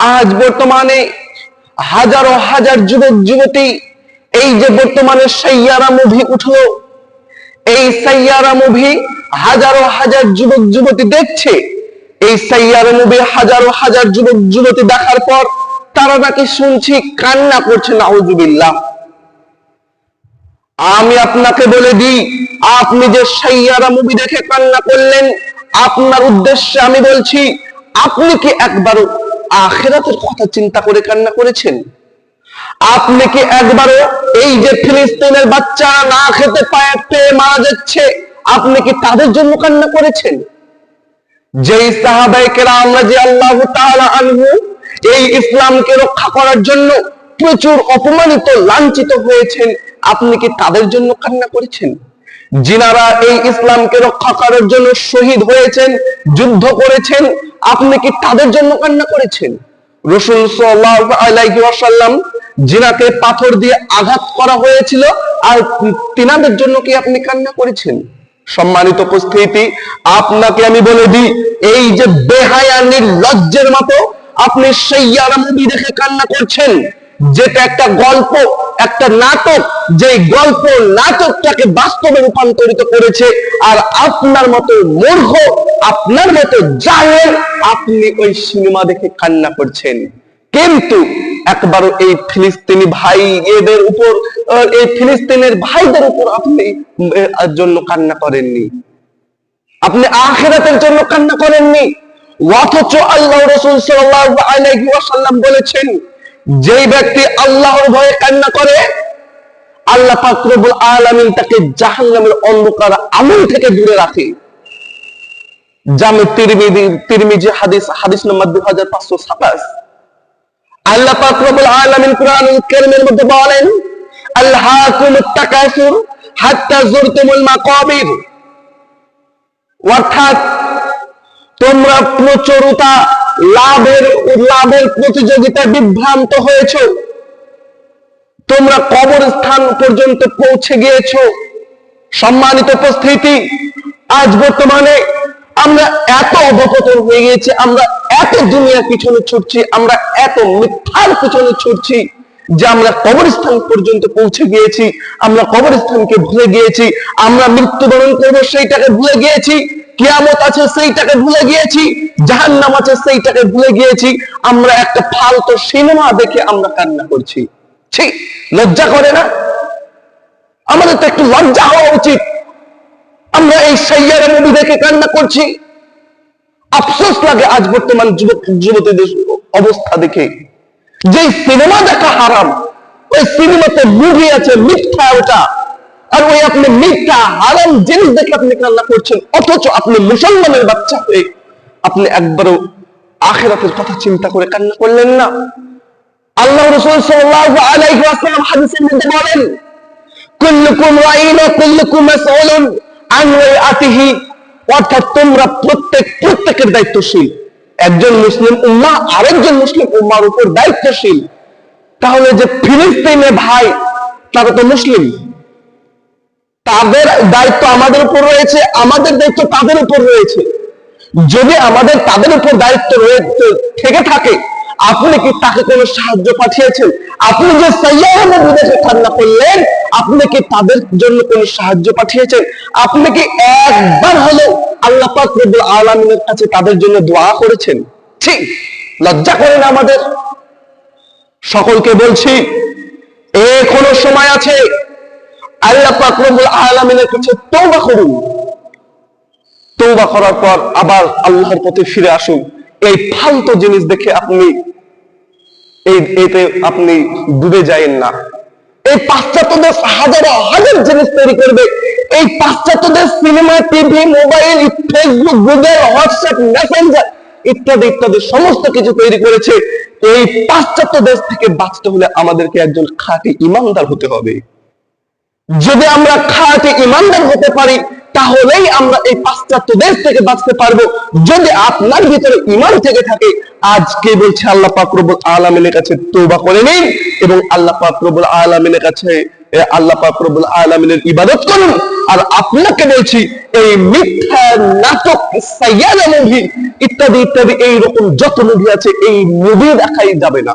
আজ বর্তমানে হাজারো হাজার যুবক, যুবতী এই যে বর্তমানে সাইয়ারা মুভি উঠল, এই সাইয়ারা মুভি হাজারো হাজার যুবক, যুবতী দেখছে। এই সাইয়ারা মুভি হাজারো হাজার যুবক, যুবতী দেখার পর তারা নাকি শুনছি কান্না করছে, নাউজুবিল্লাহ। আমি আপনাকে বলে দিই, আপনি যে সাইয়ারা মুভি দেখে কান্না করলেন, আপনার উদ্দেশ্যে আমি বলছি, আপনি কি একবারও আখেরাতের কথা চিন্তা করে কান্না করেছেন? আপনি কি একবারও এই যে ফিলিস্তিনের বাচ্চারা না খেতে পায় পেয়ে মারা যাচ্ছে, আপনি কি তাদের জন্য কান্না করেছেন? যেই সাহাবাই কেরাম রাজি আল্লাহ আনহু এই ইসলামকে রক্ষা করার জন্য প্রচুর অপমানিত, লাঞ্ছিত হয়েছেন, আপনি কি তাদের জন্য কান্না করেছেন? যিনারা এই ইসলামকে রক্ষা করার জন্য শহীদ হয়েছেন, যুদ্ধ করেছেন, আপনি কি তাদের জন্য কান্না করেছেন? রসুল ওয়াসাল্লাম যিনাকে পাথর দিয়ে আঘাত করা হয়েছিল, আর তিনাদের জন্য কি আপনি কান্না করেছেন? সম্মানিত উপস্থিতি, আপনাকে আমি বলে দিই, এই যে বেহায়া নির্লজ্জের মতো আপনি সেইয়ারা মুভি দেখে কান্না করছেন, যেটা একটা গল্প। একটা নাটক যে গল্প নাটকটাকে বাস্তবে রূপান্তরিত করেছে, আর আপনার মতো মূর্খ, আপনার মতো জাহেল আপনি ওই সিনেমা দেখে কান্না করছেন। কিন্তু একবারও এই ফিলিস্তিনি ভাই এদের উপর এই ফিলিস্তিনের ভাইদের উপর আপনি জন্য কান্না করেননি। আপনি আখেরাতের জন্য কান্না করেননি। অথচ আল্লাহ রসুল ওয়াসাল্লাম বলেছেন যেই ব্যক্তি আল্লাহর ভয়ে কান্না করে, আল্লাহ পাক রব্বুল আলামিন তাকে জাহান্নামের অন্ধকার আমল থেকে দূরে রাখে। জামে তিরমিজি তিরমিজি হাদিস হাদিস নম্বর 2527 আল্লাহ পাক রব্বুল আলামিন কোরআনুল কারীমের মধ্যে বলেন তাকাসুর হাত্তা যুরতুমুল মাকাবির। অর্থাৎ তোমরা প্রচুরতা লাভের লাভের প্রতিযোগিতা বিভ্রান্ত হয়েছ? তোমরা কবর স্থান পর্যন্ত পৌঁছে গিয়েছ। সম্মানিত উপস্থিতি, আজ বর্তমানে আমরা এত অবপতন হয়ে গিয়েছি, আমরা এত দুনিয়ার পিছনে ছুটছি, আমরা এত মিথ্যার পিছনে ছুটছি। যে আমরা কবরস্থান পর্যন্ত পৌঁছে গিয়েছি, আমরা কবরস্থানকে ভুলে গিয়েছি, আমরা মৃত্যুবরণ করব সেইটাকে ভুলে গিয়েছি, কিয়ামত আছে সেইটাকে ভুলে গিয়েছি, জাহান্নাম আছে সেইটাকে ভুলে গিয়েছি, আমরা একটা ফালতু সিনেমা দেখে আমরা কান্না করছি। ছি, লজ্জা করে না? আমাদের তো একটু লজ্জা হওয়া উচিত। আমরা এই সাইয়ারা মুভি দেখে কান্না করছি। আফসোস লাগে আজ বর্তমান যুবক যুবতীদের অবস্থা দেখে। যে সিনেমা দেখা হারাম, ওই সিনেমাতে মুভি আছে, মিথ্যা ওটা। আর ওই আপনি মিথ্যা, হারাম জিনিস দেখে আপনি কান্না করছেন, অথচ আপনি মুসলমানের বাচ্চা হয়ে আপনি একবারও আখেরাতের কথা চিন্তা করে কান্না করলেন না। আল্লাহ রসুল সাল্লাল্লাহু আলাইহি ওয়াসাল্লাম হাদিসের মধ্যে বলেন, কুল্লুকুম রাইন কুল্লুকুম মাসউলুন আন রাইআতিহি অর্থাৎ তোমরা প্রত্যেক, প্রত্যেকের দায়িত্বশীল। একজন মুসলিম উম্মাহ, আরেকজন মুসলিম উম্মার উপর দায়িত্বশীল। তাহলে যে ফিলিস্তিনে ভাই, তারা তো মুসলিম। তাদের দায়িত্ব আমাদের উপর রয়েছে, আমাদের দায়িত্ব তাদের উপর রয়েছে। যদি আমাদের তাদের উপর দায়িত্ব রয়েছে, থেকে থাকে, আপনি কি তাকে কোনো সাহায্য পাঠিয়েছেন? আপনি যে সৈয়ারা বিদেশে কান্না করলেন আপনি কি তাদের জন্য কোনো সাহায্য পাঠিয়েছেন আপনি কি একবার হলো আল্লাহ পাক রব্বুল আলামিনের কাছে তাদের জন্য দোয়া করেছেন। ঠিক, লজ্জা করেন আমাদের? সকলকে বলছি, এখনও সময় আছে। আল্লাহ পাক রব্বুল আলামিনের কাছে তওবা করুন। তৌবা করার পর আবার আল্লাহর পথে ফিরে আসুন। এই ফালতু জিনিস দেখে আপনি, এই এতে আপনি ডুবে যায়েন না। এই পাশ্চাত্য দেশ হাজারো হাজার জিনিস তৈরি করবে। এই পাশ্চাত্য দেশ cinema TV mobile Facebook Google WhatsApp Messenger ইত্যাদি ইত্যাদি সমস্ত কিছু তৈরি করেছে। এই পাশ্চাত্য দেশ থেকে বাঁচতে হলে আমাদেরকে একজন খাঁটি ইমানদার হতে হবে। যদি আমরা খাঁটি ইমানদার হতে পারি তাহলেই আমরা এই পাশ্চাত্য দেশ থেকে বাঁচতে পারব। যদি আপনার ভিতরে ইমান থেকে থাকে আজকে বলছে আল্লাহ পাক রব্বুল আলামিনের কাছে তওবা করে নিন এবং আল্লাহ পাক রব্বুল আলামিনের কাছে আল্লাহ পাক রব্বুল আলামিনের ইবাদত করুন। আর আপনাকে বলছি, এই মিথ্যা নাটক, সাইয়ারা মুভি ইত্যাদি ইত্যাদি এই রকম যত মুভি আছে, এই মুভি দেখাই যাবে না।